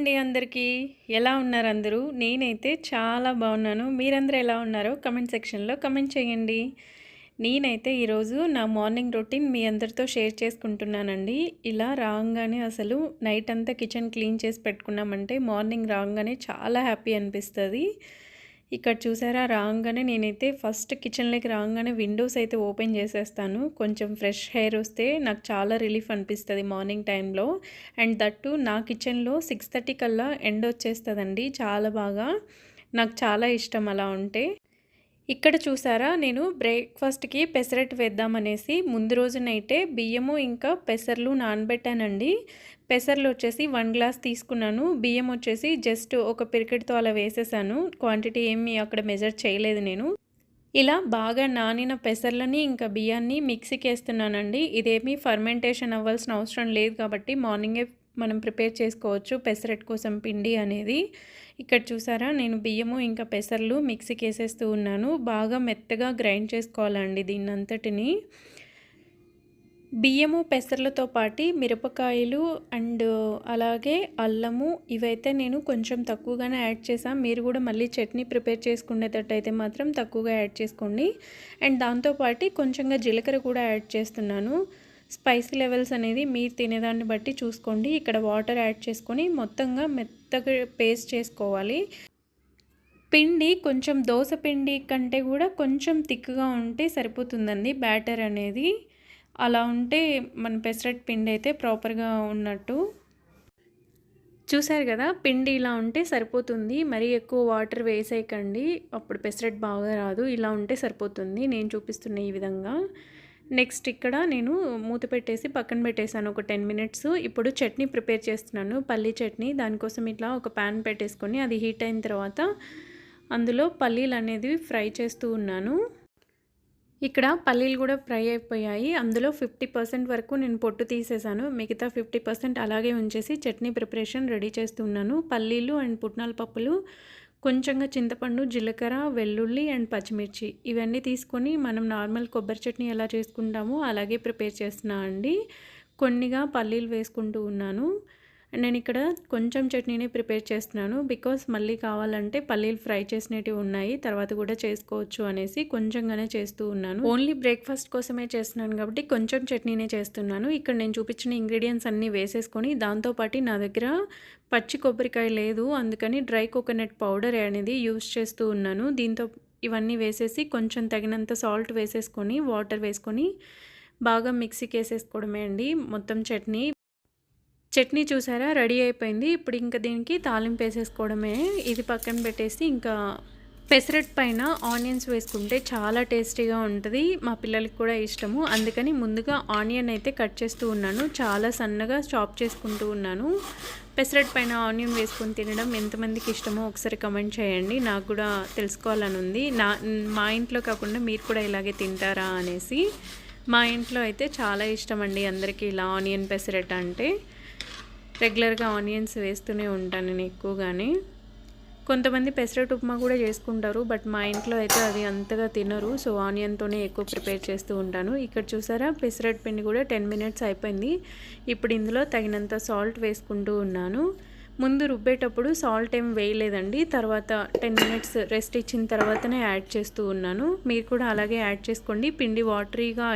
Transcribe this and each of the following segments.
అండి అందరికీ. ఎలా ఉన్నారు అందరూ? నేనైతే చాలా బాగున్నాను. మీరందరూ ఎలా ఉన్నారో కమెంట్ సెక్షన్లో కమెంట్ చేయండి. నేనైతే ఈరోజు నా మార్నింగ్ రొటీన్ మీ అందరితో షేర్ చేసుకుంటున్నానండి. ఇలా రాగానే అసలు నైట్ అంతా కిచెన్ క్లీన్ చేసి పెట్టుకున్నామంటే మార్నింగ్ రాగానే చాలా హ్యాపీ అనిపిస్తుంది. ఇక్కడ చూసారా? రాగానే నేనైతే ఫస్ట్ కిచెన్లోకి రాగానే విండోస్ అయితే ఓపెన్ చేసేస్తాను. కొంచెం ఫ్రెష్ హెయిర్ వస్తే నాకు చాలా రిలీఫ్ అనిపిస్తుంది మార్నింగ్ టైంలో. అండ్ దట్టు నా కిచెన్లో సిక్స్ థర్టీ కల్లా ఎండ్ వచ్చేస్తుందండి చాలా బాగా. నాకు చాలా ఇష్టం అలా ఉంటే. ఇక్కడ చూసారా నేను బ్రేక్ఫాస్ట్కి పెసరట్టు వేద్దామనేసి ముందు రోజునైతే బియ్యము ఇంకా పెసర్లు నానబెట్టానండి. పెసర్లు వచ్చేసి వన్ గ్లాస్ తీసుకున్నాను. బియ్యం వచ్చేసి జస్ట్ ఒక పిరికెట్తో అలా వేసేసాను. క్వాంటిటీ ఏమి అక్కడ మెజర్ చేయలేదు నేను. ఇలా బాగా నానిన పెసర్లని ఇంకా బియ్యాన్ని మిక్సీకి వేస్తున్నానండి. ఇదేమీ ఫర్మెంటేషన్ అవ్వాల్సిన అవసరం లేదు కాబట్టి మార్నింగే మనం ప్రిపేర్ చేసుకోవచ్చు పెసరట్ కోసం పిండి అనేది. ఇక్కడ చూసారా నేను బియ్యము ఇంకా పెసర్లు మిక్సీకి వేసేస్తూ ఉన్నాను. బాగా మెత్తగా గ్రైండ్ చేసుకోవాలండి దీన్నంతటిని. బియ్యము పెసర్లతో పాటు మిరపకాయలు అండ్ అలాగే అల్లము ఇవైతే నేను కొంచెం తక్కువగానే యాడ్ చేసాను మీరు కూడా మళ్ళీ చట్నీ ప్రిపేర్ చేసుకునేటట్టయితే మాత్రం తక్కువగా యాడ్ చేసుకోండి. అండ్ దాంతోపాటు కొంచెంగా జీలకర్ర కూడా యాడ్ చేస్తున్నాను. స్పైసీ లెవెల్స్ అనేది మీరు తినేదాన్ని బట్టి చూసుకోండి. ఇక్కడ వాటర్ యాడ్ చేసుకొని మొత్తంగా మెత్తగా పేస్ట్ చేసుకోవాలి. పిండి కొంచెం దోశ పిండి కంటే కూడా కొంచెం థిక్గా ఉంటే సరిపోతుందండి బ్యాటర్ అనేది. అలా ఉంటే మన పెసరట్ పిండి అయితే ప్రాపర్గా ఉన్నట్టు. చూసారు కదా పిండి ఇలా ఉంటే సరిపోతుంది. మరీ ఎక్కువ వాటర్ వేసేయకండి. అప్పుడు పెసరట్ బాగా రాదు. ఇలా ఉంటే సరిపోతుంది. నేను చూపిస్తున్న ఈ విధంగా. నెక్స్ట్ ఇక్కడ నేను మూత పెట్టేసి పక్కన పెట్టేశాను ఒక టెన్ మినిట్స్. ఇప్పుడు చట్నీ ప్రిపేర్ చేస్తున్నాను పల్లీ చట్నీ. దానికోసం ఇట్లా ఒక ప్యాన్ పెట్టేసుకొని అది హీట్ అయిన తర్వాత అందులో పల్లీలు అనేది ఫ్రై చేస్తూ ఉన్నాను. ఇక్కడ పల్లీలు కూడా ఫ్రై అయిపోయాయి. అందులో ఫిఫ్టీ పర్సెంట్ వరకు నేను పొట్టు తీసేసాను మిగతా ఫిఫ్టీ పర్సెంట్ అలాగే ఉంచేసి చట్నీ ప్రిపరేషన్ రెడీ చేస్తున్నాను పల్లీలు అండ్ పుట్నాల పప్పులు కొంచెంగా చింతపండు జీలకర్ర వెల్లుల్లి అండ్ పచ్చిమిర్చి. ఇవన్నీ తీసుకొని మనం నార్మల్ కొబ్బరి చట్నీ ఎలా చేసుకుంటామో అలాగే ప్రిపేర్ చేస్తున్నా అండి. కొన్నిగా పల్లీలు వేసుకుంటూ ఉన్నాను. నేను ఇక్కడ కొంచెం చట్నీని ప్రిపేర్ చేస్తున్నాను. బికాస్ మళ్ళీ కావాలంటే పల్లీలు ఫ్రై చేసినవి ఉన్నాయి. తర్వాత కూడా చేసుకోవచ్చు అనేసి కొంచెంగానే చేస్తూ ఉన్నాను. ఓన్లీ బ్రేక్ఫాస్ట్ కోసమే చేస్తున్నాను కాబట్టి కొంచెం చట్నీనే చేస్తున్నాను. ఇక్కడ నేను చూపించిన ఇంగ్రీడియంట్స్ అన్నీ వేసేసుకొని దాంతోపాటు నా దగ్గర పచ్చి కొబ్బరికాయ లేదు. అందుకని డ్రై కోకోనట్ పౌడర్ అనేది యూస్ చేస్తూ ఉన్నాను. దీంతో ఇవన్నీ వేసేసి కొంచెం తగినంత సాల్ట్ వేసేసుకొని వాటర్ వేసుకొని బాగా మిక్సీకి వేసేసుకోవడమే అండి. మొత్తం చట్నీ చట్నీ చూసారా? రెడీ అయిపోయింది. ఇప్పుడు ఇంకా దీనికి తాలింపు వేసేసుకోవడమే. ఇది పక్కన పెట్టేసి ఇంకా పెసరట్ పైన ఆనియన్స్ వేసుకుంటే చాలా టేస్టీగా ఉంటుంది. మా పిల్లలకి కూడా ఇష్టము. అందుకని ముందుగా ఆనియన్ అయితే కట్ చేస్తూ ఉన్నాను. చాలా సన్నగా చాప్ చేసుకుంటూ ఉన్నాను. పెసరట్ పైన ఆనియన్ వేసుకొని తినడం ఎంతమందికి ఇష్టమో ఒకసారి కమెంట్ చేయండి. నాకు కూడా తెలుసుకోవాలని ఉంది. నా మా ఇంట్లో కాకుండా మీరు కూడా ఇలాగే తింటారా అనేసి. మా ఇంట్లో అయితే చాలా ఇష్టం అండి అందరికీ ఇలా ఆనియన్ పెసరెట్ అంటే. రెగ్యులర్గా ఆనియన్స్ వేస్తూనే ఉంటాను నేను ఎక్కువగానే. కొంతమంది పెసరట్ ఉప్మా కూడా చేసుకుంటారు బట్ మా ఇంట్లో అయితే అది అంతగా తినరు. సో ఆనియన్తోనే ఎక్కువ ప్రిపేర్ చేస్తూ ఉంటాను. ఇక్కడ చూసారా? పెసరట్ పిండి కూడా టెన్ మినిట్స్ అయిపోయింది. ఇప్పుడు ఇందులో తగినంత సాల్ట్ వేసుకుంటూ ఉన్నాను. ముందు రుబ్బేటప్పుడు సాల్ట్ ఏం వేయలేదండి. తర్వాత టెన్ మినిట్స్ రెస్ట్ ఇచ్చిన తర్వాతనే యాడ్ చేస్తూ ఉన్నాను. మీరు కూడా అలాగే యాడ్ చేసుకోండి. పిండి వాటరీగా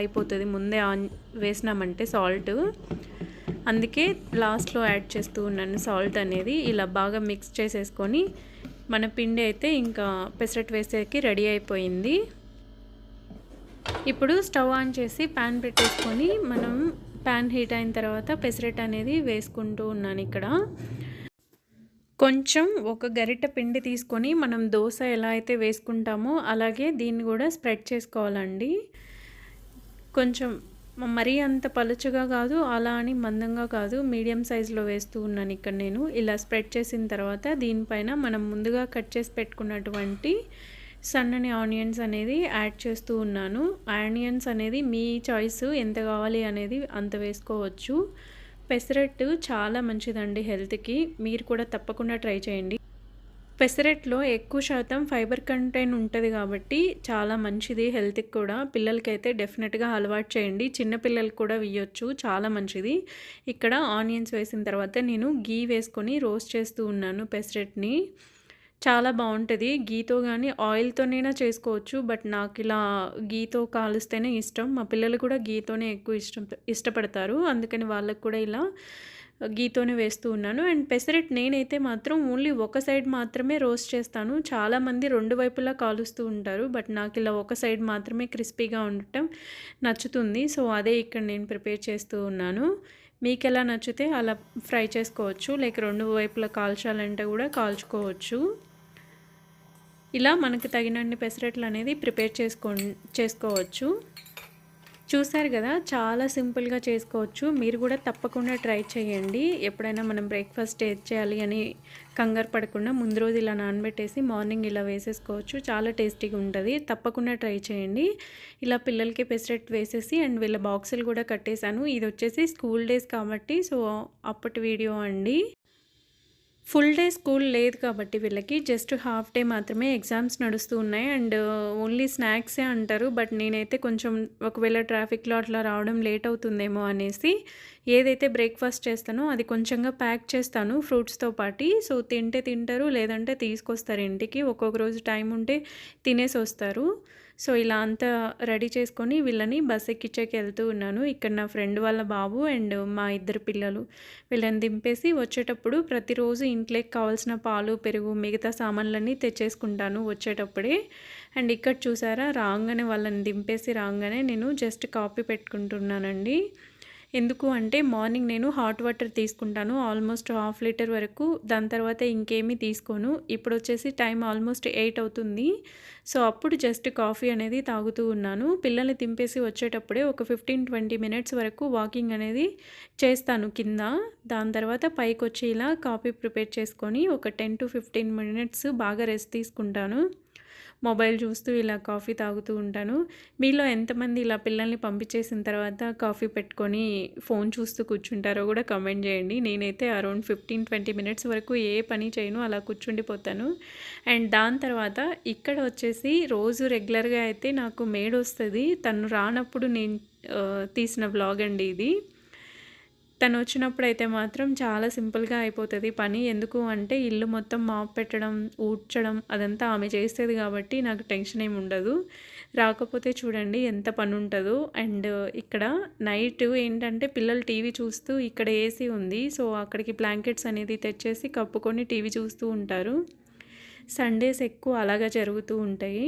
అయిపోతుంది. ముందే ఆన్ వేసినామంటే సాల్ట్. అందుకే లాస్ట్లో యాడ్ చేస్తూ ఉన్నాను సాల్ట్ అనేది. ఇలా బాగా మిక్స్ చేసేసుకొని మన పిండి అయితే ఇంకా పెసరట్ వేసేకి రెడీ అయిపోయింది. ఇప్పుడు స్టవ్ ఆన్ చేసి ప్యాన్ పెట్టేసుకొని మనం ప్యాన్ హీట్ అయిన తర్వాత పెసరట్ అనేది వేసుకుంటూ ఉన్నాను ఇక్కడ. కొంచెం ఒక గరిట పిండి తీసుకొని మనం దోశ ఎలా అయితే వేసుకుంటామో అలాగే దీన్ని కూడా స్ప్రెడ్ చేసుకోవాలండి. కొంచెం మరీ అంత పలుచగా కాదు అలా అని మందంగా కాదు మీడియం సైజులో వేస్తూ ఉన్నాను ఇక్కడ నేను. ఇలా స్ప్రెడ్ చేసిన తర్వాత దీనిపైన మనం ముందుగా కట్ చేసి పెట్టుకున్నటువంటి సన్నని ఆనియన్స్ అనేది యాడ్ చేస్తూ ఉన్నాను. ఆనియన్స్ అనేది మీ చాయిస్ ఎంత కావాలి అనేది అంత వేసుకోవచ్చు. పెసరట్టు చాలా మంచిదండి హెల్త్కి. మీరు కూడా తప్పకుండా ట్రై చేయండి. పెసరట్లో ఎక్కువ శాతం ఫైబర్ కంటెంట్ ఉంటుంది కాబట్టి చాలా మంచిది హెల్త్కి కూడా. పిల్లలకైతే డెఫినెట్గా అలవాటు చేయండి. చిన్నపిల్లలకి కూడా వేయొచ్చు. చాలా మంచిది. ఇక్కడ ఆనియన్స్ వేసిన తర్వాత నేను గీ వేసుకొని రోస్ట్ చేస్తూ ఉన్నాను పెసరెట్ని. చాలా బాగుంటుంది. గీతో కానీ ఆయిల్తోనైనా చేసుకోవచ్చు. బట్ నాకు ఇలా గీతో కాలుస్తేనే ఇష్టం. మా పిల్లలు కూడా గీతోనే ఎక్కువ ఇష్టం ఇష్టపడతారు. అందుకని వాళ్ళకు కూడా ఇలా గీతోనే వేస్తూ ఉన్నాను. అండ్ పెసరెట్ నేనైతే మాత్రం ఓన్లీ ఒక సైడ్ మాత్రమే రోస్ట్ చేస్తాను. చాలామంది రెండు వైపులా కాలుస్తూ ఉంటారు. బట్ నాకు ఇలా ఒక సైడ్ మాత్రమే క్రిస్పీగా ఉండటం నచ్చుతుంది. సో అదే ఇక్కడ నేను ప్రిపేర్ చేస్తూ ఉన్నాను. మీకు ఎలా నచ్చితే అలా ఫ్రై చేసుకోవచ్చు. లైక్ రెండు వైపులా కాల్చాలంటే కూడా కాల్చుకోవచ్చు. ఇలా మనకు తగినన్ని పెసరట్లు అనేది ప్రిపేర్ చేసుకో చేసుకోవచ్చు. చూసారు కదా చాలా సింపుల్గా చేసుకోవచ్చు. మీరు కూడా తప్పకుండా ట్రై చేయండి. ఎప్పుడైనా మనం బ్రేక్ఫాస్ట్ చేయాలి అని కంగారు పడకుండా ముందు రోజు ఇలా నానబెట్టేసి మార్నింగ్ ఇలా వేసేసుకోవచ్చు. చాలా టేస్టీగా ఉంటుంది. తప్పకుండా ట్రై చేయండి. ఇలా పిల్లలకి పెసరెట్ వేసేసి అండ్ వీళ్ళ బాక్సులు కూడా కట్టేశాను. ఇది వచ్చేసి స్కూల్ డేస్ కాబట్టి సో అప్పటి వీడియో అండి. ఫుల్ డే స్కూల్ లేదు కాబట్టి వీళ్ళకి జస్ట్ హాఫ్ డే మాత్రమే ఎగ్జామ్స్ నడుస్తూ ఉన్నాయి. అండ్ ఓన్లీ స్నాక్సే అంటారు. బట్ నేనైతే కొంచెం ఒకవేళ ట్రాఫిక్లో అట్లా రావడం లేట్ అవుతుందేమో అనేసి ఏదైతే బ్రేక్ఫాస్ట్ చేస్తానో అది కొంచెంగా ప్యాక్ చేస్తాను ఫ్రూట్స్తో పాటు. సో తింటే తింటారు లేదంటే తీసుకొస్తారు ఇంటికి. ఒక్కొక్క రోజు టైం ఉంటే తినేసి వస్తారు. సో ఇలా అంతా రెడీ చేసుకొని వీళ్ళని బస్ ఎక్కించేకి వెళ్తూ ఉన్నాను. ఇక్కడ నా ఫ్రెండ్ వాళ్ళ బాబు అండ్ మా ఇద్దరు పిల్లలు. వీళ్ళని దింపేసి వచ్చేటప్పుడు ప్రతిరోజు ఇంట్లోకి కావాల్సిన పాలు పెరుగు మిగతా సామాన్లన్నీ తెచ్చేసుకుంటాను వచ్చేటప్పుడే. అండ్ ఇక్కడ చూసారా రాగానే వాళ్ళని దింపేసి రాగానే నేను జస్ట్ కాపీ పెట్టుకుంటున్నానండి. ఎందుకు అంటే మార్నింగ్ నేను హాట్ వాటర్ తీసుకుంటాను ఆల్మోస్ట్ హాఫ్ లీటర్ వరకు. దాని తర్వాత ఇంకేమీ తీసుకోను. ఇప్పుడు వచ్చేసి టైం ఆల్మోస్ట్ ఎయిట్ అవుతుంది. సో అప్పుడు జస్ట్ కాఫీ అనేది తాగుతూ ఉన్నాను. పిల్లల్ని తింపేసి వచ్చేటప్పుడే ఒక ఫిఫ్టీన్ ట్వంటీ మినిట్స్ వరకు వాకింగ్ అనేది చేస్తాను కింద. దాని తర్వాత పైకి వచ్చి ఇలా కాఫీ ప్రిపేర్ చేసుకొని ఒక టెన్ టు ఫిఫ్టీన్ మినిట్స్ బాగా రెస్ట్ తీసుకుంటాను. మొబైల్ చూస్తూ ఇలా కాఫీ తాగుతూ ఉంటాను. మీలో ఎంతమంది ఇలా పిల్లల్ని పంపించేసిన తర్వాత కాఫీ పెట్టుకొని ఫోన్ చూస్తూ కూర్చుంటారో కూడా కమెంట్ చేయండి. నేనైతే అరౌండ్ ఫిఫ్టీన్ ట్వంటీ మినిట్స్ వరకు ఏ పని చేయను అలా కూర్చుండిపోతాను. అండ్ దాని తర్వాత ఇక్కడ వచ్చేసి రోజు రెగ్యులర్గా అయితే నాకు మేడ్ వస్తుంది తను రానప్పుడు నేను తీసిన బ్లాగ్ అండి ఇది. తను వచ్చినప్పుడు అయితే మాత్రం చాలా సింపుల్గా అయిపోతుంది పని. ఎందుకు అంటే ఇల్లు మొత్తం మాప్ పెట్టడం ఊడ్చడం అదంతా ఆమె చేస్తుంది కాబట్టి నాకు టెన్షన్ ఏమి ఉండదు. రాకపోతే చూడండి ఎంత పని ఉంటుందో అండ్ ఇక్కడ నైట్ ఏంటంటే పిల్లలు టీవీ చూస్తూ ఇక్కడ ఏసీ ఉంది. సో అక్కడికి బ్లాంకెట్స్ అనేది తెచ్చేసి కప్పుకొని టీవీ చూస్తూ ఉంటారు. సండేస్ ఎక్కువ అలాగా జరుగుతూ ఉంటాయి.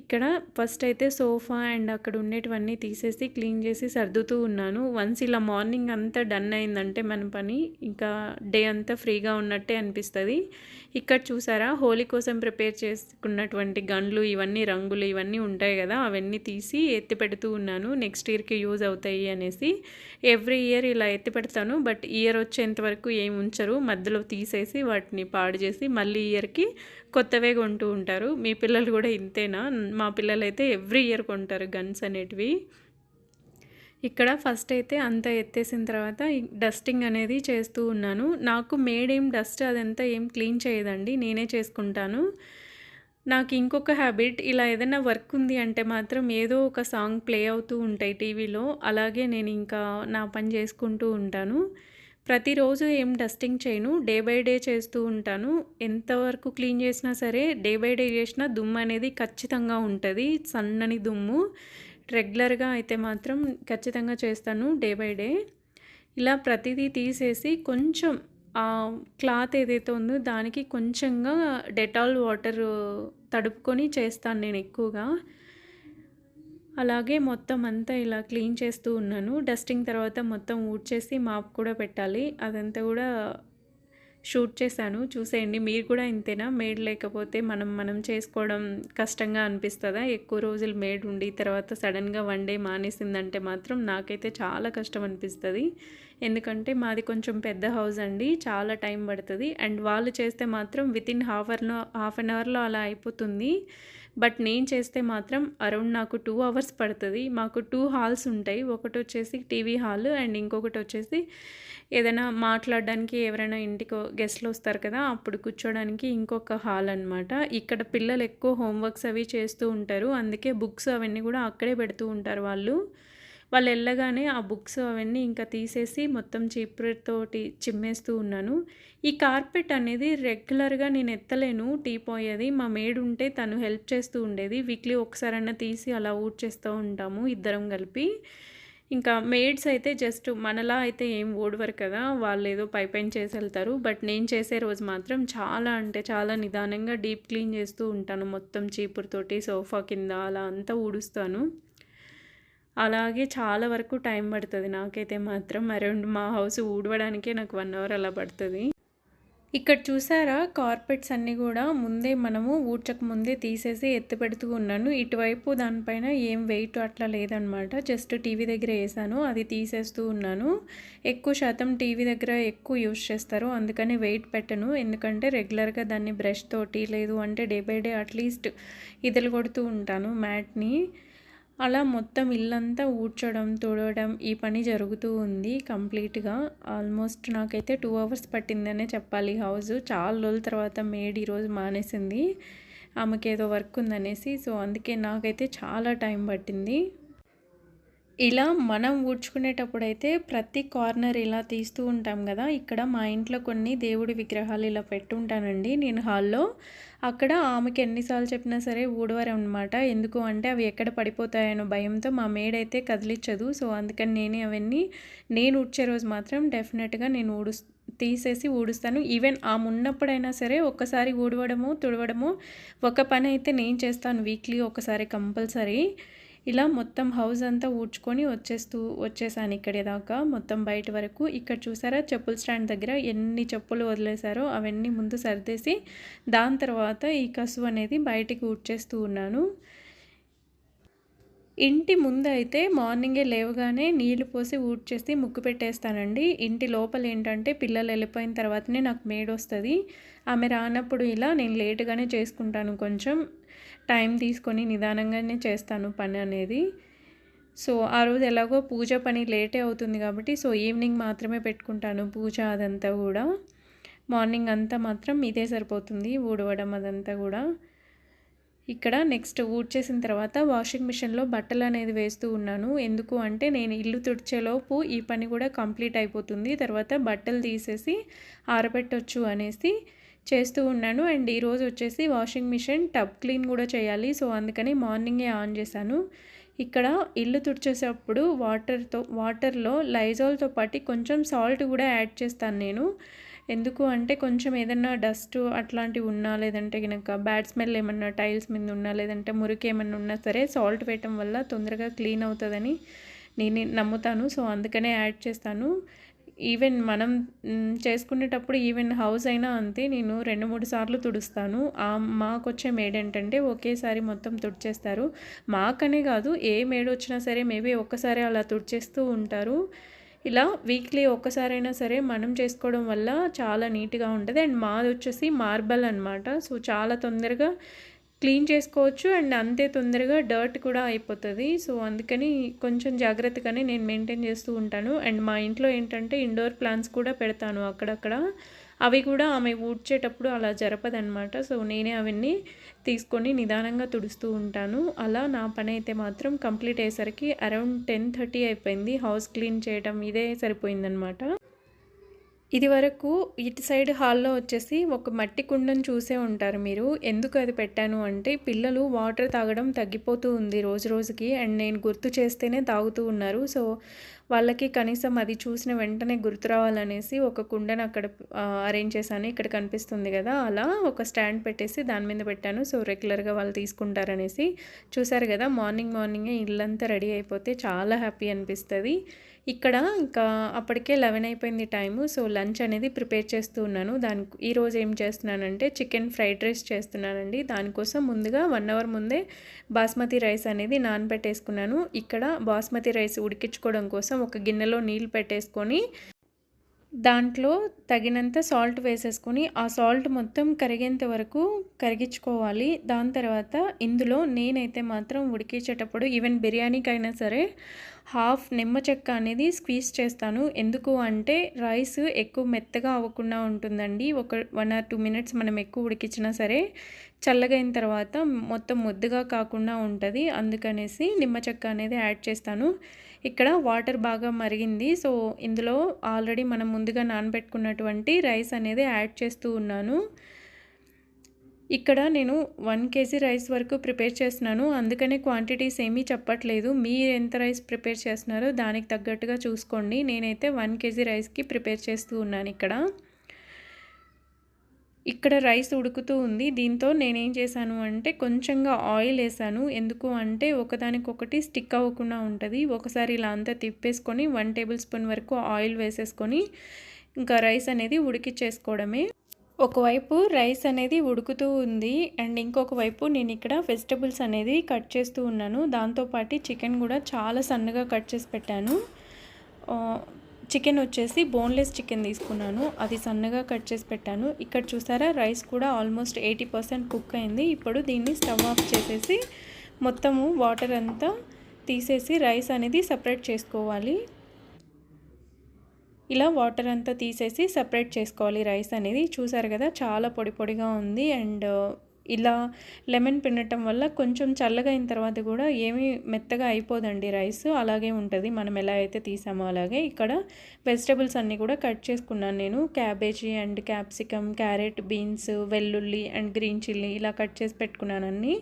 ఇక్కడ ఫస్ట్ అయితే సోఫా అండ్ అక్కడ ఉండేటివన్నీ తీసేసి క్లీన్ చేసి సర్దుతూ ఉన్నాను. వన్స్ ఇలా మార్నింగ్ అంతా డన్ అయిందంటే మన పని ఇంకా డే అంతా ఫ్రీగా ఉన్నట్టే అనిపిస్తుంది. ఇక్కడ చూసారా హోలీ కోసం ప్రిపేర్ చేసుకున్నటువంటి గన్లు ఇవన్నీ రంగులు ఇవన్నీ ఉంటాయి కదా అవన్నీ తీసి ఎత్తి పెడుతూ ఉన్నాను. నెక్స్ట్ ఇయర్కి యూజ్ అవుతాయి అనేసి. ఎవ్రీ ఇయర్ ఇలా ఎత్తి పెడతాను బట్ ఇయర్ వచ్చేంత వరకు ఏమి ఉంచరు. మధ్యలో తీసేసి వాటిని పాడు చేసి మళ్ళీ ఇయర్కి కొత్తవే కొంటూ ఉంటారు. మీ పిల్లలు కూడా ఇంతేనా? మా పిల్లలు అయితే ఎవ్రీ ఇయర్ కొంటారు గన్స్ అనేటివి. ఇక్కడ ఫస్ట్ అయితే అంతా ఎత్తేసిన తర్వాత డస్టింగ్ అనేది చేస్తూ ఉన్నాను. నాకు మేడ్ ఏం డస్ట్ అదంతా ఏం క్లీన్ చేయదండి. నేనే చేసుకుంటాను. నాకు ఇంకొక హ్యాబిట్ ఇలా ఏదైనా వర్క్ ఉంది అంటే మాత్రం ఏదో ఒక సాంగ్ ప్లే అవుతూ ఉంటాయి టీవీలో. అలాగే నేను ఇంకా నా పని చేసుకుంటూ ఉంటాను. ప్రతిరోజు ఏం డస్టింగ్ చేయను. డే బై డే చేస్తూ ఉంటాను. ఎంతవరకు క్లీన్ చేసినా సరే డే బై డే చేసినా దుమ్ము అనేది ఖచ్చితంగా ఉంటుంది. సన్నని దుమ్ము. రెగ్యులర్గా అయితే మాత్రం ఖచ్చితంగా చేస్తాను డే బై డే. ఇలా ప్రతిదీ తీసేసి కొంచెం ఆ క్లాత్ ఏదైతే ఉందో దానికి కొంచెంగా డెటాల్ వాటర్ తడుపుకొని చేస్తాను నేను ఎక్కువగా. అలాగే మొత్తం అంతా ఇలా క్లీన్ చేస్తూ ఉన్నాను. డస్టింగ్ తర్వాత మొత్తం ఊడ్చేసి మాప్ కూడా పెట్టాలి. అదంతా కూడా షూట్ చేశాను. చూసేయండి. మీరు కూడా ఇంతేనా? మేడ్ లేకపోతే మనం మనం చేసుకోవడం కష్టంగా అనిపిస్తుందా? ఎక్కువ రోజులు మేడ్ ఉండి తర్వాత సడన్గా వన్ డే మానేసిందంటే మాత్రం నాకైతే చాలా కష్టం అనిపిస్తుంది. ఎందుకంటే మాది కొంచెం పెద్ద హౌస్ అండి. చాలా టైం పడుతుంది. అండ్ వాళ్ళు చేస్తే మాత్రం వితిన్ హాఫ్ అవర్లో హాఫ్ అన్ అవర్లో అలా అయిపోతుంది. బట్ నేను చేస్తే మాత్రం అరౌండ్ నాకు టూ అవర్స్ పడుతుంది. మాకు టూ హాల్స్ ఉంటాయి. ఒకటి వచ్చేసి టీవీ హాల్ అండ్ ఇంకొకటి వచ్చేసి ఏదైనా మాట్లాడడానికి ఎవరైనా ఇంటికి గెస్ట్లు వస్తారు కదా అప్పుడు కూర్చోడానికి ఇంకొక హాల్ అనమాట ఇక్కడ పిల్లలు ఎక్కువ హోంవర్క్స్ అవి చేస్తూ ఉంటారు. అందుకే బుక్స్ అవన్నీ కూడా అక్కడే పెడుతూ ఉంటారు వాళ్ళు. వాళ్ళు వెళ్ళగానే ఆ బుక్స్ అవన్నీ ఇంకా తీసేసి మొత్తం చీపురుతోటి చిమ్మేస్తూ ఉన్నాను. ఈ కార్పెట్ అనేది రెగ్యులర్గా నేను ఎత్తలేను టీ పోయేది. మా మేడ్ ఉంటే తను హెల్ప్ చేస్తూ ఉండేది. వీక్లీ ఒకసారైనా తీసి అలా ఊడ్చేస్తూ ఉంటాము ఇద్దరం కలిపి. ఇంకా మేడ్స్ అయితే జస్ట్ మనలా అయితే ఏం ఓడవరు కదా వాళ్ళు ఏదో పై పైన చేసి వెళ్తారు. బట్ నేను చేసే రోజు మాత్రం చాలా అంటే చాలా నిదానంగా డీప్ క్లీన్ చేస్తూ ఉంటాను మొత్తం చీపురుతోటి సోఫా కింద అలా అంతా ఊడుస్తాను. అలాగే చాలా వరకు టైం పడుతుంది. నాకైతే మాత్రం అరౌండ్ మా హౌస్ ఊడవడానికే నాకు వన్ అవర్ అలా పడుతుంది. ఇక్కడ చూసారా కార్పెట్స్ అన్నీ కూడా ముందే మనము ఊడ్చక ముందే తీసేసి ఎత్తి పెడుతూ ఉన్నాను. ఇటువైపు దానిపైన ఏం వెయిట్ అట్లా లేదనమాట. జస్ట్ టీవీ దగ్గర వేసాను అది తీసేస్తూ ఉన్నాను. ఎక్కువ శాతం టీవీ దగ్గర ఎక్కువ యూజ్ చేస్తారు అందుకని వెయిట్ పెట్టను. ఎందుకంటే రెగ్యులర్గా దాన్ని బ్రష్ తోటి లేదు అంటే day by day at least ఇదలు కొడుతూ ఉంటాను మ్యాట్ని. అలా మొత్తం ఇల్లంతా ఊడ్చడం తుడవడం ఈ పని జరుగుతూ ఉంది కంప్లీట్గా. ఆల్మోస్ట్ నాకైతే టూ అవర్స్ పట్టిందనే చెప్పాలి. హౌస్ చాలా రోజుల తర్వాత మేడ్ ఈరోజు మానేసింది. ఆమెకి ఏదో వర్క్ ఉందనేసి సో అందుకే నాకైతే చాలా టైం పట్టింది. ఇలా మనం ఊడ్చుకునేటప్పుడు అయితే ప్రతి కార్నర్ ఇలా తీస్తూ ఉంటాం కదా. ఇక్కడ మా ఇంట్లో కొన్ని దేవుడి విగ్రహాలు ఇలా పెట్టుంటానండి. నేను హాల్లో అక్కడ ఆమెకి ఎన్నిసార్లు చెప్పినా సరే ఊడవరం అనమాట ఎందుకు అంటే అవి ఎక్కడ పడిపోతాయనో భయంతో మా మేడైతే కదిలించదు సో అందుకని నేనే అవన్నీ నేను ఊడ్చే రోజు మాత్రం డెఫినెట్గా నేను ఊడు తీసేసి ఊడుస్తాను. ఈవెన్ ఆమె ఉన్నప్పుడైనా సరే ఒక్కసారి ఊడవడము తుడవడము ఒక పని అయితే నేను చేస్తాను వీక్లీ ఒకసారి కంపల్సరీ. ఇలా మొత్తం హౌస్ అంతా ఊడ్చుకొని వచ్చేస్తూ వచ్చేసాను ఇక్కడి దాకా. మొత్తం బయట వరకు. ఇక్కడ చూసారా? చెప్పుల స్టాండ్ దగ్గర ఎన్ని చెప్పులు వదిలేశారో అవన్నీ ముందు సర్దేసి దాని తర్వాత ఈ కసు అనేది బయటికి ఊడ్చేస్తూ ఉన్నాను. ఇంటి ముందు అయితే మార్నింగే లేవగానే నీళ్ళు పోసి ఊడ్చేసి ముగ్గు పెట్టేస్తానండి. ఇంటి లోపల ఏంటంటే పిల్లలు వెళ్ళిపోయిన తర్వాతనే నాకు మేడ్ వస్తుంది ఆమె రానప్పుడు ఇలా నేను లేటుగానే చేసుకుంటాను కొంచెం. టైం తీసుకొని నిదానంగానే చేస్తాను పని అనేది. సో ఆ రోజు ఎలాగో పూజ పని లేటే అవుతుంది కాబట్టి సో ఈవినింగ్ మాత్రమే పెట్టుకుంటాను పూజ అదంతా కూడా. మార్నింగ్ అంతా మాత్రం ఇదే సరిపోతుంది ఊడవడం అదంతా కూడా. ఇక్కడ నెక్స్ట్ ఊడ్చేసిన తర్వాత వాషింగ్ మిషన్లో బట్టలు అనేది వేస్తూ ఉన్నాను. ఎందుకు అంటే నేను ఇల్లు తుడిచేలోపు ఈ పని కూడా కంప్లీట్ అయిపోతుంది. తర్వాత బట్టలు తీసేసి ఆరబెట్టొచ్చు అనేసి చేస్తూ ఉన్నాను. అండ్ ఈరోజు వచ్చేసి వాషింగ్ మిషన్ టబ్ క్లీన్ కూడా చేయాలి. సో అందుకని మార్నింగే ఆన్ చేశాను. ఇక్కడ ఇల్లు తుడిచేసేటప్పుడు వాటర్తో వాటర్లో లైజాల్తో పాటు కొంచెం సాల్ట్ కూడా యాడ్ చేస్తాను నేను. ఎందుకు అంటే కొంచెం ఏదన్నా డస్ట్ అట్లాంటివి ఉన్నా లేదంటే కనుక బ్యాడ్ స్మెల్ ఏమన్నా టైల్స్ మీద ఉన్నా లేదంటే మురికి ఏమన్నా ఉన్నా సరే సాల్ట్ వేయటం వల్ల తొందరగా క్లీన్ అవుతుందని నేను నమ్ముతాను. సో అందుకనే యాడ్ చేస్తాను. ఈవెన్ మనం చేసుకునేటప్పుడు ఈవెన్ హౌస్ అయినా అంతే నేను రెండు మూడు సార్లు తుడుస్తాను. మాకు వచ్చే మేడ్ ఏంటంటే ఒకేసారి మొత్తం తుడిచేస్తారు. మాకనే కాదు ఏ మేడ్ వచ్చినా సరే మేబీ ఒక్కసారి అలా తుడిచేస్తూ ఉంటారు. ఇలా వీక్లీ ఒక్కసారైనా సరే మనం చేసుకోవడం వల్ల చాలా నీట్గా ఉంటుంది. అండ్ మాది వచ్చేసి మార్బల్ అనమాట సో చాలా తొందరగా క్లీన్ చేసుకోవచ్చు అండ్ అంతే తొందరగా డర్ట్ కూడా అయిపోతుంది. సో అందుకని కొంచెం జాగ్రత్తగానే నేను మెయింటైన్ చేస్తూ ఉంటాను. అండ్ మా ఇంట్లో ఏంటంటే ఇండోర్ ప్లాంట్స్ కూడా పెడతాను అక్కడక్కడ. అవి కూడా ఆమె ఊడ్చేటప్పుడు అలా జరపదనమాట సో నేనే అవన్నీ తీసుకొని నిదానంగా తుడుస్తూ ఉంటాను. అలా నా పని అయితే మాత్రం కంప్లీట్ అయ్యేసరికి అరౌండ్ టెన్ థర్టీ అయిపోయింది. హౌస్ క్లీన్ చేయడం ఇదే సరిపోయిందనమాట ఇది వరకు ఇటు సైడ్ హాల్లో వచ్చేసి ఒక మట్టి కుండను చూసే ఉంటారు మీరు. ఎందుకు అది పెట్టాను అంటే పిల్లలు వాటర్ తాగడం తగ్గిపోతూ ఉంది రోజు రోజుకి అండ్ నేను గుర్తు చేస్తేనే తాగుతూ ఉన్నారు. సో వాళ్ళకి కనీసం అది చూసిన వెంటనే గుర్తు రావాలనేసి ఒక కుండను అక్కడ అరేంజ్ చేశాను. ఇక్కడ కనిపిస్తుంది కదా అలా ఒక స్టాండ్ పెట్టేసి దాని మీద పెట్టాను. సో రెగ్యులర్గా వాళ్ళు తీసుకుంటారనేసి చూసారు కదా మార్నింగ్ మార్నింగే ఇల్లంతా రెడీ అయిపోతే చాలా హ్యాపీ అనిపిస్తుంది. ఇక్కడ ఇంకా అప్పటికే లెవెన్ అయిపోయింది టైము. సో లంచ్ అనేది ప్రిపేర్ చేస్తూ ఉన్నాను. దాని ఈరోజు ఏం చేస్తున్నానంటే చికెన్ ఫ్రైడ్ రైస్ చేస్తున్నానండి. దానికోసం ముందుగా వన్ అవర్ ముందే బాస్మతి రైస్ అనేది నానబెట్టేసుకున్నాను. ఇక్కడ బాస్మతి రైస్ ఉడికించుకోవడం కోసం ఒక గిన్నెలో నీళ్ళు పెట్టేసుకొని దాంట్లో తగినంత సాల్ట్ వేసేసుకొని ఆ సాల్ట్ మొత్తం కరిగేంత వరకు కరిగించుకోవాలి. దాని తర్వాత ఇందులో నేనైతే మాత్రం ఉడికించేటప్పుడు ఈవెన్ బిర్యానీకైనా సరే హాఫ్ నిమ్మ చెక్క అనేది స్క్వీజ్ చేస్తాను. ఎందుకు అంటే రైస్ ఎక్కువ మెత్తగా అవ్వకుండా ఉంటుందండి. ఒక వన్ ఆర్ టూ మినిట్స్ మనం ఎక్కువ ఉడికించినా సరే చల్లగైన తర్వాత మొత్తం ముద్దుగా కాకుండా ఉంటుంది. అందుకనేసి నిమ్మ చెక్క అనేది యాడ్ చేస్తాను. ఇక్కడ వాటర్ బాగా మరిగింది. సో ఇందులో ఆల్రెడీ మనం ముందుగా నానబెట్టుకున్నటువంటి రైస్ అనేది యాడ్ చేస్తూ ఉన్నాను. ఇక్కడ నేను వన్ కేజీ రైస్ వరకు ప్రిపేర్ చేస్తున్నాను. అందుకనే క్వాంటిటీస్ ఏమీ చెప్పట్లేదు. మీరు ఎంత రైస్ ప్రిపేర్ చేస్తున్నారో దానికి తగ్గట్టుగా చూసుకోండి. నేనైతే వన్ కేజీ రైస్కి ప్రిపేర్ చేస్తూ ఉన్నాను ఇక్కడ. ఇక్కడ రైస్ ఉడుకుతూ ఉంది. దీంతో నేనేం చేశాను అంటే కొంచెంగా ఆయిల్ వేసాను. ఎందుకు అంటే ఒకదానికొకటి స్టిక్ అవ్వకుండా ఉంటుంది. ఒకసారి ఇలా అంతా తిప్పేసుకొని వన్ టేబుల్ స్పూన్ వరకు ఆయిల్ వేసేసుకొని ఇంకా రైస్ అనేది ఉడికిచ్చేసుకోవడమే. ఒకవైపు రైస్ అనేది ఉడుకుతూ ఉంది. అండ్ ఇంకొక వైపు నేను ఇక్కడ వెజిటబుల్స్ అనేది కట్ చేస్తూ ఉన్నాను. దాంతోపాటు చికెన్ కూడా చాలా సన్నగా కట్ చేసి పెట్టాను. చికెన్ వచ్చేసి బోన్లెస్ చికెన్ తీసుకున్నాను. అది సన్నగా కట్ చేసి పెట్టాను. ఇక్కడ చూసారా రైస్ కూడా ఆల్మోస్ట్ ఎయిటీ పర్సెంట్ కుక్ అయింది. ఇప్పుడు దీన్ని స్టవ్ ఆఫ్ చేసేసి మొత్తము వాటర్ అంతా తీసేసి రైస్ అనేది సపరేట్ చేసుకోవాలి. ఇలా వాటర్ అంతా తీసేసి సపరేట్ చేసుకోవాలి రైస్ అనేది. చూసారు కదా చాలా పొడి పొడిగా ఉంది. అండ్ ఇలా లెమన్ పిండటం వల్ల కొంచెం చల్లగా అయిన తర్వాత కూడా ఏమీ మెత్తగా అయిపోదండి రైస్. అలాగే ఉంటుంది. మనం ఎలా అయితే తీసామో అలాగే ఇక్కడ వెజిటబుల్స్ అన్నీ కూడా కట్ చేసుకున్నాను నేను. Cabbage and capsicum carrot beans వెల్లుల్లి అండ్ గ్రీన్ చిల్లీ ఇలా కట్ చేసి పెట్టుకున్నాను అన్నీ.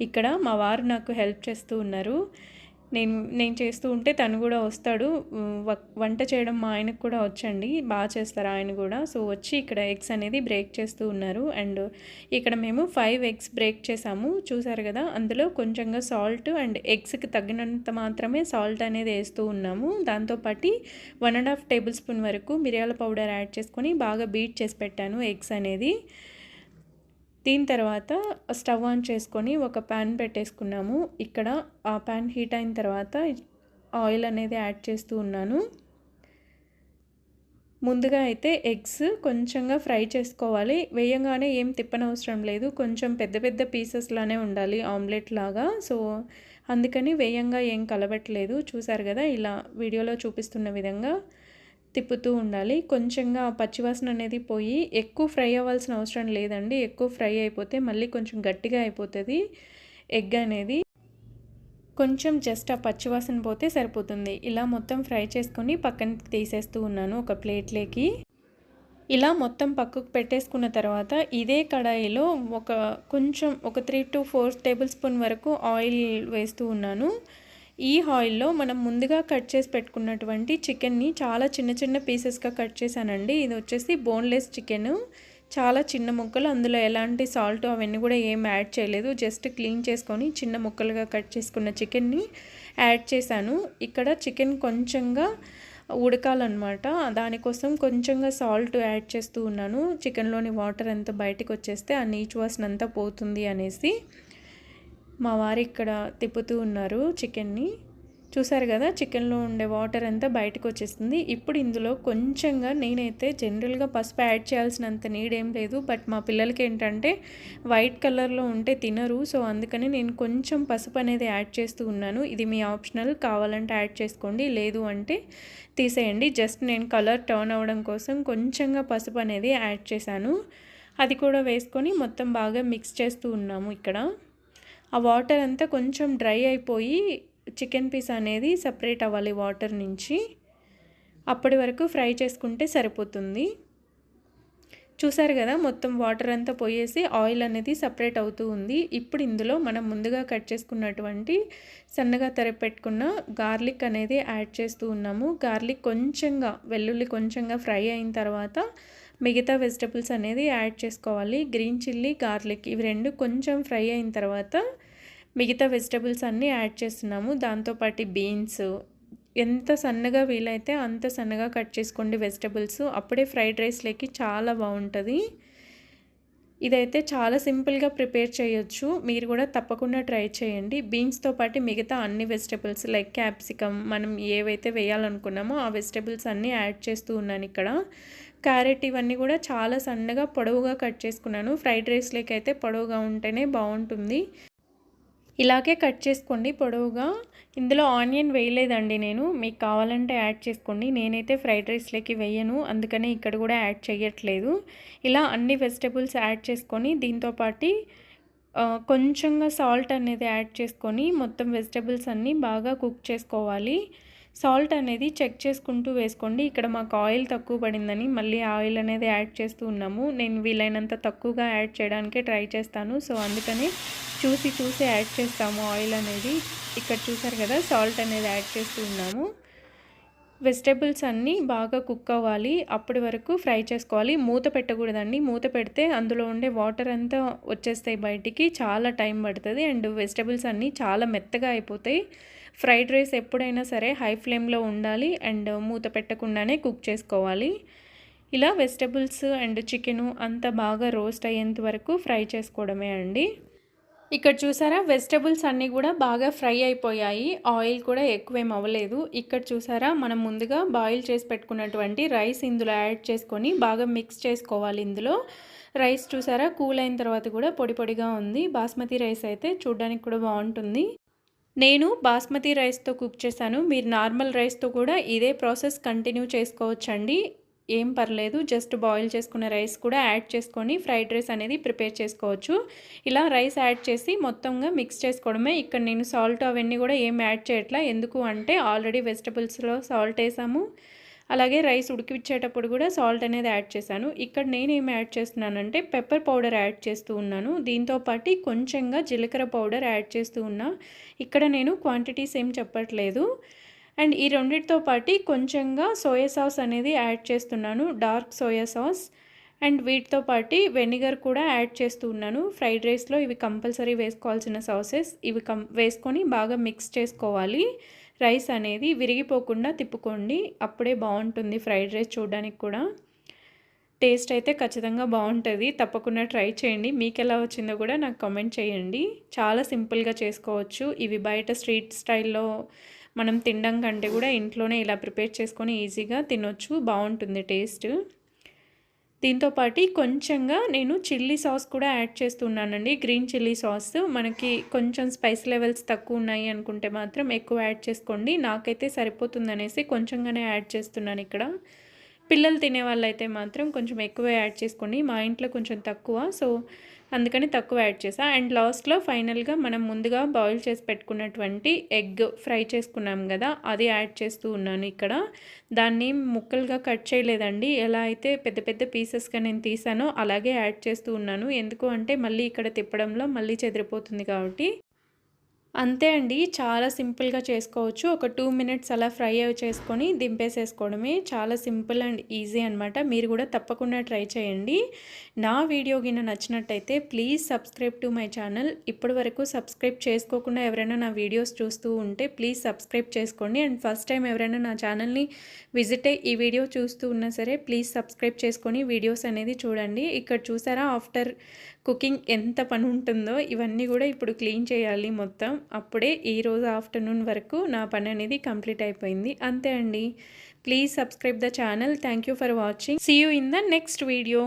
ఇక్కడ మా వారు నాకు హెల్ప్ చేస్తూ ఉన్నారు. నేను నేను చేస్తూ ఉంటే తను కూడా వస్తాడు. వంట చేయడం మా ఆయనకు కూడా వచ్చండి. బాగా చేస్తారు ఆయన కూడా. సో వచ్చి ఇక్కడ ఎగ్స్ అనేది బ్రేక్ చేస్తూ ఉన్నారు. అండ్ ఇక్కడ మేము ఫైవ్ ఎగ్స్ బ్రేక్ చేసాము. చూసారు కదా అందులో కొంచెంగా సాల్ట్ అండ్ ఎగ్స్కి తగినంత మాత్రమే సాల్ట్ అనేది వేస్తూ ఉన్నాము. దాంతోపాటి one and half tablespoon వరకు మిరియాల పౌడర్ యాడ్ చేసుకొని బాగా బీట్ చేసి పెట్టాను ఎగ్స్ అనేది. దీని తర్వాత స్టవ్ ఆన్ చేసుకొని ఒక ప్యాన్ పెట్టేసుకున్నాము. ఇక్కడ ఆ ప్యాన్ హీట్ అయిన తర్వాత ఆయిల్ అనేది యాడ్ చేస్తూ ఉన్నాను. ముందుగా అయితే ఎగ్స్ కొంచెంగా ఫ్రై చేసుకోవాలి. వేయంగానే ఏం తిప్పనవసరం లేదు. కొంచెం పెద్ద పెద్ద పీసెస్లానే ఉండాలి ఆమ్లెట్ లాగా. సో అందుకని వేయంగా ఏం కలబెట్టలేదు చూసారు కదా ఇలా వీడియోలో చూపిస్తున్న విధంగా. తిప్పుతూ ఉండాలి. కొంచెంగా పచ్చివాసన అనేది పోయి ఎక్కువ ఫ్రై అవ్వాల్సిన అవసరం లేదండి. ఎక్కువ ఫ్రై అయిపోతే మళ్ళీ కొంచెం గట్టిగా అయిపోతుంది ఎగ్ అనేది. కొంచెం జస్ట్ ఆ పచ్చివాసన పోతే సరిపోతుంది. ఇలా మొత్తం ఫ్రై చేసుకొని పక్కన తీసేస్తూ ఉన్నాను ఒక ప్లేట్లోకి. ఇలా మొత్తం పక్కకు పెట్టేసుకున్న తర్వాత ఇదే కడాయిలో ఒక కొంచెం ఒక three to four tablespoon వరకు ఆయిల్ వేస్తూ ఉన్నాను. ఈ ఆయిల్లో మనం ముందుగా కట్ చేసి పెట్టుకున్నటువంటి చికెన్ని చాలా చిన్న చిన్న పీసెస్గా కట్ చేశానండి. ఇది వచ్చేసి బోన్లెస్ చికెన్. చాలా చిన్న ముక్కలు అందులో ఎలాంటి సాల్ట్ అవన్నీ కూడా ఏం యాడ్ చేయలేదు. జస్ట్ క్లీన్ చేసుకొని చిన్న ముక్కలుగా కట్ చేసుకున్న చికెన్ని యాడ్ చేశాను. ఇక్కడ చికెన్ కొంచెంగా ఉడకాలన్నమాట. దానికోసం కొంచెంగా సాల్ట్ యాడ్ చేస్తూ ఉన్నాను. చికెన్లోని వాటర్ అంతా బయటకు వచ్చేస్తే ఆ నీచు వాసన అంతా పోతుంది అనేసి. మా వారు ఇక్కడ తిప్పుతూ ఉన్నారు చికెన్ని. చూసారు కదా చికెన్లో ఉండే వాటర్ అంతా బయటకు వచ్చేస్తుంది. ఇప్పుడు ఇందులో కొంచెంగా నేనైతే జనరల్గా పసుపు యాడ్ చేయాల్సినంత నీడ్ ఏం లేదు. బట్ మా పిల్లలకి ఏంటంటే వైట్ కలర్లో ఉంటే తినరు. సో అందుకని నేను కొంచెం పసుపు అనేది యాడ్ చేస్తూ ఉన్నాను. ఇది మీ ఆప్షనల్. కావాలంటే యాడ్ చేసుకోండి. లేదు అంటే తీసేయండి. జస్ట్ నేను కలర్ టర్న్ అవ్వడం కోసం కొంచెంగా పసుపు అనేది యాడ్ చేశాను. అది కూడా వేసుకొని మొత్తం బాగా మిక్స్ చేస్తూ ఉన్నాము ఇక్కడ. ఆ వాటర్ అంతా కొంచెం డ్రై అయిపోయి చికెన్ పీస్ అనేది సపరేట్ అవ్వాలి వాటర్ నుంచి. అప్పటి వరకు ఫ్రై చేసుకుంటే సరిపోతుంది. చూసారు కదా మొత్తం వాటర్ అంతా పోయేసి ఆయిల్ అనేది సపరేట్ అవుతూ ఉంది. ఇప్పుడు ఇందులో మనం ముందుగా కట్ చేసుకున్నటువంటి సన్నగా తెరపెట్టుకున్న గార్లిక్ అనేది యాడ్ చేస్తూ ఉన్నాము. గార్లిక్ కొంచెంగా వెల్లుల్లి కొంచెంగా ఫ్రై అయిన తర్వాత మిగతా వెజిటబుల్స్ అనేది యాడ్ చేసుకోవాలి. గ్రీన్ చిల్లీ గార్లిక్ ఇవి రెండు కొంచెం ఫ్రై అయిన తర్వాత మిగతా వెజిటబుల్స్ అన్నీ యాడ్ చేస్తున్నాము. దాంతోపాటు బీన్స్ ఎంత సన్నగా వీలైతే అంత సన్నగా కట్ చేసుకోండి వెజిటబుల్స్. అప్పుడే ఫ్రైడ్ రైస్లోకి చాలా బాగుంటుంది. ఇదైతే చాలా సింపుల్గా ప్రిపేర్ చేయొచ్చు. మీరు కూడా తప్పకుండా ట్రై చేయండి. బీన్స్తో పాటు మిగతా అన్ని వెజిటబుల్స్ లైక్ క్యాప్సికమ్ మనం ఏవైతే వేయాలనుకున్నామో ఆ వెజిటబుల్స్ అన్నీ యాడ్ చేస్తూ ఉన్నాను ఇక్కడ. క్యారెట్ ఇవన్నీ కూడా చాలా సన్నగా పొడవుగా కట్ చేసుకున్నాను. ఫ్రైడ్ రైస్లోకి అయితే పొడవుగా ఉంటేనే బాగుంటుంది. ఇలాగే కట్ చేసుకోండి పొడవుగా. ఇందులో ఆనియన్ వేయలేదండి నేను. మీకు కావాలంటే యాడ్ చేసుకోండి. నేనైతే ఫ్రైడ్ రైస్లోకి వేయను. అందుకనే ఇక్కడ కూడా యాడ్ చేయట్లేదు. ఇలా అన్ని వెజిటబుల్స్ యాడ్ చేసుకొని దీంతోపాటి కొంచెంగా సాల్ట్ అనేది యాడ్ చేసుకొని మొత్తం వెజిటబుల్స్ అన్నీ బాగా కుక్ చేసుకోవాలి. సాల్ట్ అనేది చెక్ చేసుకుంటూ వేసుకోండి. ఇక్కడ మాకు ఆయిల్ తక్కువ పడిందని మళ్ళీ ఆయిల్ అనేది యాడ్ చేస్తూ ఉన్నాము. నేను వీలైనంత తక్కువగా యాడ్ చేయడానికే ట్రై చేస్తాను. సో అందుకని చూసి చూసి యాడ్ చేస్తాము ఆయిల్ అనేది. ఇక్కడ చూసారు కదా సాల్ట్ అనేది యాడ్ చేస్తూ ఉన్నాము. వెజిటేబుల్స్ అన్నీ బాగా కుక్ అవ్వాలి. అప్పటి వరకు ఫ్రై చేసుకోవాలి. మూత పెట్టకూడదండి. మూత పెడితే అందులో ఉండే వాటర్ అంతా వచ్చేస్తాయి బయటికి. చాలా టైం పడుతుంది. అండ్ వెజిటేబుల్స్ అన్నీ చాలా మెత్తగా అయిపోతాయి. ఫ్రైడ్ రైస్ ఎప్పుడైనా సరే హై ఫ్లేమ్లో ఉండాలి. అండ్ మూత పెట్టకుండానే కుక్ చేసుకోవాలి. ఇలా వెజిటేబుల్స్ అండ్ చికెను అంతా బాగా రోస్ట్ అయ్యేంత వరకు ఫ్రై చేసుకోవడమే అండి. ఇక్కడ చూసారా? వెజిటబుల్స్ అన్నీ కూడా బాగా ఫ్రై అయిపోయాయి. ఆయిల్ కూడా ఎక్కువేం అవ్వలేదు. ఇక్కడ చూసారా? మనం ముందుగా బాయిల్ చేసి పెట్టుకున్నటువంటి రైస్ ఇందులో యాడ్ చేసుకొని బాగా మిక్స్ చేసుకోవాలి ఇందులో. రైస్ చూసారా? కూల్ అయిన తర్వాత కూడా పొడి పొడిగా ఉంది. బాస్మతి రైస్ అయితే చూడడానికి కూడా బాగుంటుంది. నేను బాస్మతి రైస్తో కుక్ చేశాను. మీరు నార్మల్ రైస్తో కూడా ఇదే ప్రాసెస్ కంటిన్యూ చేసుకోవచ్చండి. ఏం పర్లేదు జస్ట్ బాయిల్ చేసుకున్న రైస్ కూడా యాడ్ చేసుకొని ఫ్రైడ్ రైస్ అనేది ప్రిపేర్ చేసుకోవచ్చు. ఇలా రైస్ యాడ్ చేసి మొత్తంగా మిక్స్ చేసుకోవడమే. ఇక్కడ నేను సాల్ట్ అవన్నీ కూడా ఏం యాడ్ చేయట్లా. ఎందుకు అంటే ఆల్రెడీ వెజిటబుల్స్లో సాల్ట్ వేసాము. అలాగే రైస్ ఉడికిచ్చేటప్పుడు కూడా సాల్ట్ అనేది యాడ్ చేశాను. ఇక్కడ నేను ఏం యాడ్ చేస్తున్నానంటే పెప్పర్ పౌడర్ యాడ్ చేస్తూ ఉన్నాను. దీంతోపాటు కొంచెంగా జీలకర్ర పౌడర్ యాడ్ చేస్తూ ఉన్నా. ఇక్కడ నేను క్వాంటిటీస్ ఏం చెప్పట్లేదు. అండ్ ఈ రెండింటితో పాటు కొంచెంగా సోయా సాస్ అనేది యాడ్ చేస్తున్నాను డార్క్ సోయా సాస్. అండ్ వీటితో పాటు వెనిగర్ కూడా యాడ్ చేస్తూ ఉన్నాను. ఫ్రైడ్ రైస్లో ఇవి కంపల్సరీ వేసుకోవాల్సిన సాసెస్. ఇవి కం వేసుకొని బాగా మిక్స్ చేసుకోవాలి. రైస్ అనేది విరిగిపోకుండా తిప్పుకోండి. అప్పుడే బాగుంటుంది ఫ్రైడ్ రైస్ చూడడానికి కూడా. టేస్ట్ అయితే ఖచ్చితంగా బాగుంటుంది. తప్పకుండా ట్రై చేయండి. మీకు ఎలా వచ్చిందో కూడా నాకు కమెంట్ చేయండి. చాలా సింపుల్గా చేసుకోవచ్చు. ఇవి బయట స్ట్రీట్ స్టైల్లో మనం తినడం కంటే కూడా ఇంట్లోనే ఇలా ప్రిపేర్ చేసుకొని ఈజీగా తినొచ్చు. బాగుంటుంది టేస్ట్. దీంతోపాటు కొంచెంగా నేను చిల్లీ సాస్ కూడా యాడ్ చేస్తున్నానండి. గ్రీన్ చిల్లీ సాస్ మనకి కొంచెం స్పైస్ లెవెల్స్ తక్కువ ఉన్నాయి అనుకుంటే మాత్రం ఎక్కువ యాడ్ చేసుకోండి. నాకైతే సరిపోతుందనేసి కొంచెంగానే యాడ్ చేస్తున్నాను ఇక్కడ. పిల్లలు తినే వాళ్ళైతే మాత్రం కొంచెం ఎక్కువ యాడ్ చేసుకోండి. మా ఇంట్లో కొంచెం తక్కువ. సో అందుకని తక్కువ యాడ్ చేసా. అండ్ లాస్ట్లో ఫైనల్గా మనం ముందుగా బాయిల్ చేసి పెట్టుకున్నటువంటి ఎగ్ ఫ్రై చేసుకున్నాం కదా అది యాడ్ చేస్తూ ఉన్నాను ఇక్కడ. దాన్ని ముక్కలుగా కట్ చేయలేదండి. ఎలా అయితే పెద్ద పెద్ద పీసెస్గా నేను తీసానో అలాగే యాడ్ చేస్తూ ఉన్నాను. ఎందుకు అంటే మళ్ళీ ఇక్కడ తిప్పడంలో మళ్ళీ చెదిరిపోతుంది కాబట్టి. అంతే అండి చాలా సింపుల్గా చేసుకోవచ్చు. ఒక టూ మినిట్స్ అలా ఫ్రై అవి చేసుకొని దింపేసేసుకోవడమే చాలా సింపుల్ అండ్ ఈజీ అనమాట మీరు కూడా తప్పకుండా ట్రై చేయండి. నా వీడియో గిన నచ్చినట్టయితే please subscribe to my channel. ఇప్పటి వరకు సబ్స్క్రైబ్ చేసుకోకుండా ఎవరైనా నా వీడియోస్ చూస్తూ ఉంటే ప్లీజ్ సబ్స్క్రైబ్ చేసుకోండి. అండ్ ఫస్ట్ టైం ఎవరైనా నా ఛానల్ని విజిట్ అయ్యి ఈ వీడియో చూస్తూ ఉన్నా సరే ప్లీజ్ సబ్స్క్రైబ్ చేసుకొని వీడియోస్ అనేది చూడండి. ఇక్కడ చూసారా? ఆఫ్టర్ కుకింగ్ ఎంత పని ఉంటుందో ఇవన్నీ కూడా ఇప్పుడు క్లీన్ చేయాలి మొత్తం. అప్పుడే ఈరోజు ఆఫ్టర్నూన్ వరకు నా పని అనేది కంప్లీట్ అయిపోయింది. అంతే అండి. Please subscribe the channel. Thank you for watching. See you in the next video